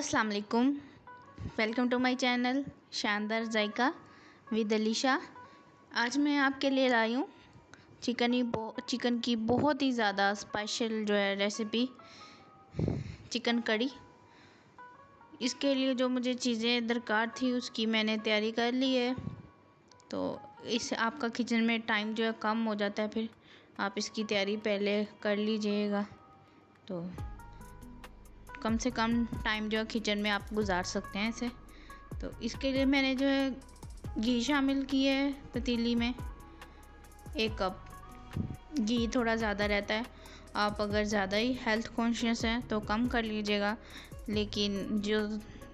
अस्सलाम वालेकुम welcome to my channel शानदार जायका विद अलीशा आज मैं आपके लिए लाई हूँ चिकन ही चिकन की बहुत ही ज़्यादा स्पेशल जो है रेसिपी चिकन कड़ी। इसके लिए जो मुझे चीज़ें दरकार थी, उसकी मैंने तैयारी कर ली है। तो इस, आपका किचन में टाइम जो है कम हो जाता है, फिर आप इसकी तैयारी पहले कर लीजिएगा। तो कम से कम टाइम जो है किचन में आप गुजार सकते हैं इसे। तो इसके लिए मैंने जो है घी शामिल की है पतीली में। एक कप। घी थोड़ा ज़्यादा रहता है। आप अगर ज़्यादा ही हेल्थ कॉन्शियस हैं तो कम कर लीजिएगा। लेकिन जो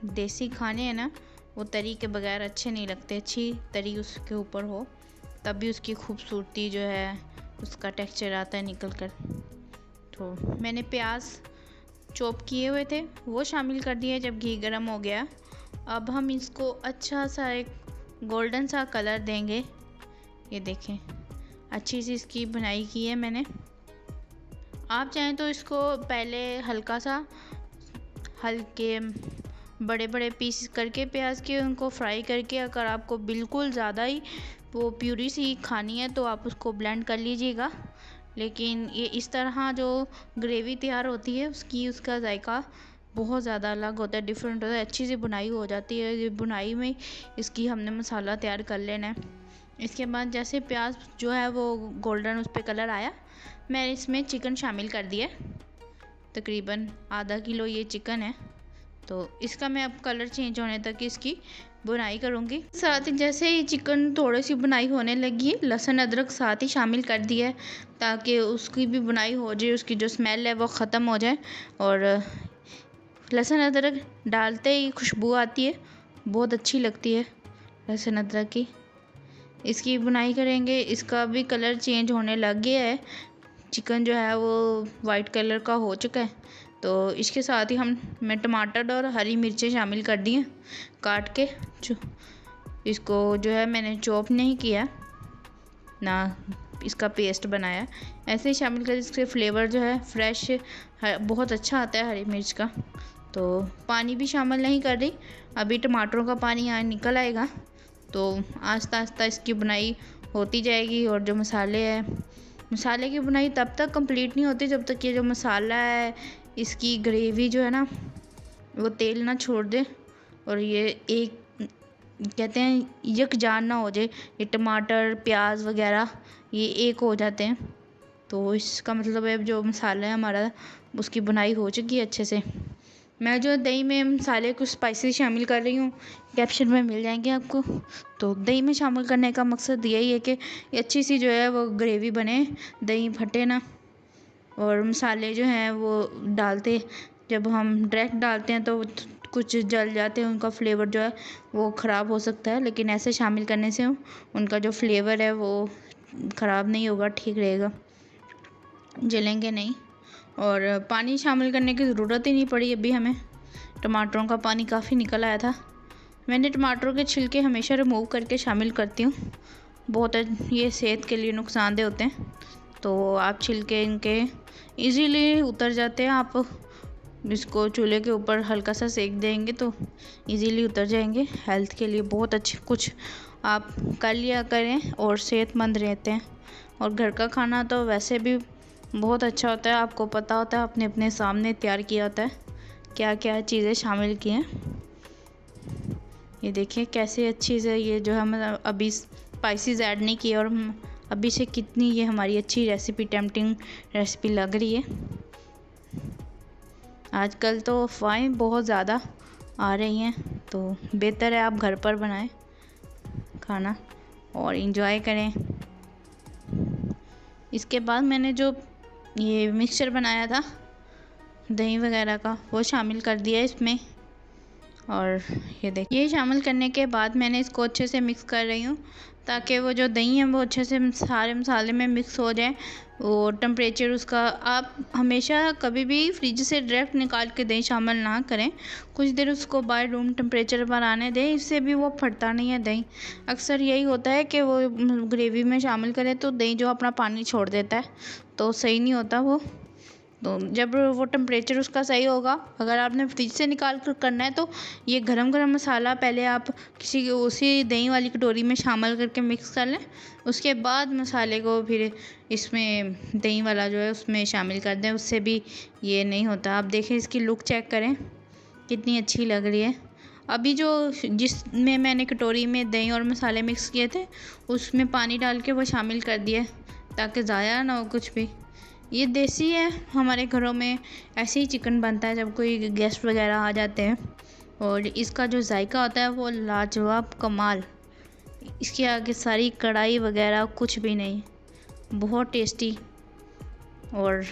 देसी खाने हैं ना, वो तरी के बगैर अच्छे नहीं लगते। अच्छी तरी उसके ऊपर हो, तब भी उसकी खूबसूरती जो है, उसका टेक्सचर आता है निकल कर तो मैंने प्याज चॉप किए हुए थे, वो शामिल कर दिए जब घी गर्म हो गया। अब हम इसको अच्छा सा एक गोल्डन सा कलर देंगे। ये देखें, अच्छी सी इसकी बुनाई की है मैंने। आप चाहें तो इसको पहले हल्का सा, हल्के बड़े बड़े पीस करके, प्याज के उनको फ्राई करके, अगर आपको बिल्कुल ज़्यादा ही वो प्यूरी सी खानी है तो आप उसको ब्लेंड कर लीजिएगा। लेकिन ये इस तरह जो ग्रेवी तैयार होती है, उसकी, उसका जायका बहुत ज़्यादा अलग होता है डिफरेंट होता है, अच्छी सी बुनाई हो जाती है। ये बुनाई में इसकी हमने मसाला तैयार कर लेना है। इसके बाद जैसे प्याज जो है, वो गोल्डन उस पर कलर आया। मैंने इसमें चिकन शामिल कर दिया तकरीबन आधा किलो ये चिकन है। तो इसका मैं अब कलर चेंज होने तक इसकी बुनाई करूँगी। साथ ही जैसे ही चिकन थोड़ी सी बुनाई होने लगी है लहसुन, अदरक साथ ही शामिल कर दिया है ताकि उसकी भी बुनाई हो जाए, उसकी जो स्मेल है वो ख़त्म हो जाए। और लहसुन, अदरक डालते ही खुशबू आती है, बहुत अच्छी लगती है लहसुन, अदरक की। इसकी बुनाई करेंगे, इसका भी कलर चेंज होने लग गया है। चिकन जो है वो वाइट कलर का हो चुका है। तो इसके साथ ही हम मैं टमाटर और हरी मिर्चें शामिल कर दी हैं काट के। इसको जो है मैंने चॉप नहीं किया, ना इसका पेस्ट बनाया। ऐसे ही शामिल कर इसके फ्लेवर जो है फ्रेश बहुत अच्छा आता है हरी मिर्च का। तो पानी भी शामिल नहीं कर रही। अभी टमाटरों का पानी यहाँ निकल आएगा। तो आस्ता आस्ता इसकी बुनाई होती जाएगी और जो मसाले हैं मसाले की बुनाई तब तक कंप्लीट नहीं होती जब तक ये जो मसाला है, इसकी ग्रेवी जो है ना, वो तेल ना छोड़ दे और ये एक, कहते हैं यकजान ना हो जाए। ये टमाटर, प्याज वगैरह, ये एक हो जाते हैं। तो इसका मतलब है जो मसाला है हमारा, उसकी बुनाई हो चुकी है अच्छे से। मैं जो दही में मसाले कुछ स्पाइसी शामिल कर रही हूँ कैप्शन में मिल जाएँगे आपको। तो दही में शामिल करने का मकसद यही है कि अच्छी सी जो है वो ग्रेवी बने, दही फटे ना। और मसाले जो हैं वो डालते, जब हम डायरेक्ट डालते हैं तो कुछ जल जाते हैं, उनका फ्लेवर जो है वो ख़राब हो सकता है, लेकिन ऐसे शामिल करने से उनका जो फ्लेवर है वो ख़राब नहीं होगा, ठीक रहेगा। जलेंगे नहीं। और पानी शामिल करने की ज़रूरत ही नहीं पड़ी अभी हमें। टमाटरों का पानी काफ़ी निकल आया था। मैंने टमाटरों के छिलके हमेशा रिमूव करके शामिल करती हूँ। बहुत ये सेहत के लिए नुकसानदेह होते हैं। तो आप छिलके इनके इजीली उतर जाते हैं। आप इसको चूल्हे के ऊपर हल्का सा सेक देंगे तो इजीली उतर जाएँगे। हेल्थ के लिए बहुत अच्छे, कुछ आप कर लिया करें और सेहतमंद रहते हैं। और घर का खाना तो वैसे भी बहुत अच्छा होता है, आपको पता होता है अपने अपने सामने तैयार किया होता है क्या क्या चीज़ें शामिल की हैं। ये देखिए, कैसे अच्छी से ये जो है मतलब अभी स्पाइसेस ऐड नहीं किए और अभी से कितनी ये हमारी अच्छी रेसिपी टेम्पटिंग रेसिपी लग रही है। आजकल तो अफवाहें बहुत ज़्यादा आ रही हैं तो बेहतर है आप घर पर बनाएँ खाना और इन्जॉय करें। इसके बाद मैंने जो ये मिक्सचर बनाया था, दही वगैरह का, वो शामिल कर दिया इसमें। और ये देखिए ये शामिल करने के बाद मैंने इसको अच्छे से मिक्स कर रही हूँ। ताकि वो जो दही है वो अच्छे से सारे मसाले में मिक्स हो जाए वो टम्परेचर उसका, आप हमेशा कभी भी फ्रिज से डायरेक्ट निकाल के दही शामिल ना करें। कुछ देर उसको बाय रूम टेम्परेचर पर आने दें, इससे भी वो फटता नहीं है दही। अक्सर यही होता है कि वो ग्रेवी में शामिल करें तो दही जो अपना पानी छोड़ देता है तो सही नहीं होता वो। तो जब वो टेम्परेचर उसका सही होगा, अगर आपने फ्रिज से निकाल कर करना है तो ये गरम गरम मसाला पहले आप किसी उसी दही वाली कटोरी में शामिल करके मिक्स कर लें। उसके बाद मसाले को फिर इसमें दही वाला जो है उसमें शामिल कर दें। उससे भी ये नहीं होता। आप देखें इसकी लुक चेक करें। कितनी अच्छी लग रही है। अभी जो जिसमें मैंने कटोरी में दही और मसाले मिक्स किए थे, उसमें पानी डाल के वो शामिल कर दिया ताकि ज़ाया ना हो कुछ भी। ये देसी है। हमारे घरों में ऐसे ही चिकन बनता है जब कोई गेस्ट वगैरह आ जाते हैं। और इसका जो जायका होता है वो लाजवाब कमाल। इसके आगे सारी कढ़ाई वगैरह कुछ भी नहीं। बहुत टेस्टी। और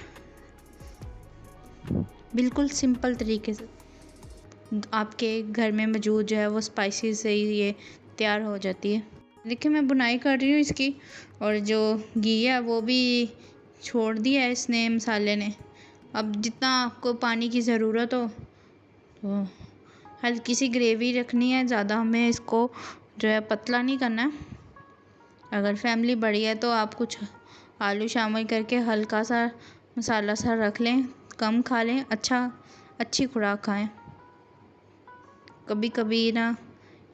बिल्कुल सिंपल तरीके से। आपके घर में मौजूद जो है वो स्पाइसी से ही ये तैयार हो जाती है। देखिए, मैं बुनाई कर रही हूँ इसकी। और जो घी है वो भी छोड़ दिया है इसने मसाले ने। अब जितना आपको पानी की ज़रूरत हो तो हल्की सी ग्रेवी रखनी है, ज़्यादा हमें इसको जो है पतला नहीं करना अगर फैमिली बड़ी है तो आप कुछ आलू शामिल करके हल्का सा मसाला सा रख लें, कम खा लें अच्छा अच्छी खुराक खाएँ। कभी कभी ना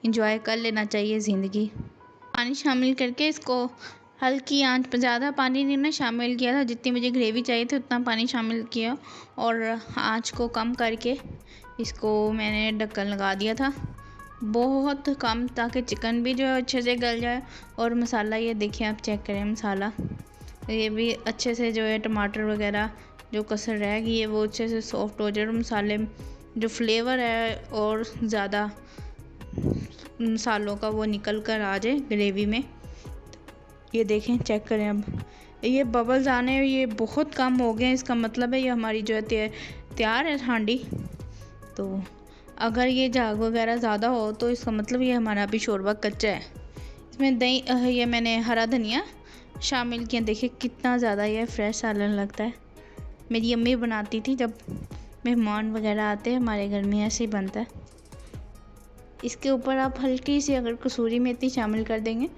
इंजॉय कर लेना चाहिए ज़िंदगी। पानी शामिल करके इसको हल्की आँच पर ज़्यादा पानी नहीं ना शामिल किया था, जितनी मुझे ग्रेवी चाहिए थी उतना पानी शामिल किया और आँच को कम करके इसको मैंने ढक्कन लगा दिया था। बहुत कम, ताकि चिकन भी जो है अच्छे से गल जाए और मसाला ये देखिए, आप चेक करें मसाला। ये भी अच्छे से जो है टमाटर वगैरह जो कसर रह गई है वो अच्छे से सॉफ्ट हो जाए और मसाले जो फ्लेवर है और ज़्यादा मसालों का वो निकल कर आ जाए ग्रेवी में। ये देखें चेक करें अब। ये बबल्स आने, ये बहुत कम हो गए हैं, इसका मतलब है ये हमारी जो है तैयार है हांडी। तो अगर ये झाग वगैरह ज़्यादा हो तो इसका मतलब ये हमारा अभी शोरबा कच्चा है। इसमें दही ये मैंने हरा धनिया शामिल किया। देखिए कितना ज़्यादा ये फ्रेश सालन लगता है। मेरी अम्मी बनाती थी, जब मेहमान वगैरह आते हैं, हमारे घर में ऐसे ही बनता है। इसके ऊपर आप हल्की सी अगर कसूरी मेथी शामिल कर देंगे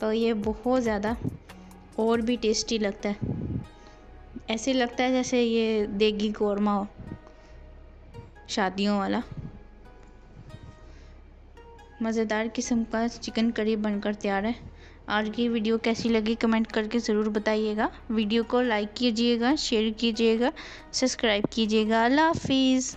तो ये बहुत ज़्यादा और भी टेस्टी लगता है। ऐसे लगता है जैसे ये देगी कौरमा हो शादियों वाला। मज़ेदार किस्म का चिकन करी बनकर तैयार है। आज की वीडियो कैसी लगी कमेंट करके ज़रूर बताइएगा। वीडियो को लाइक कीजिएगा, शेयर कीजिएगा, सब्सक्राइब कीजिएगा। अल्लाह हाफिज़।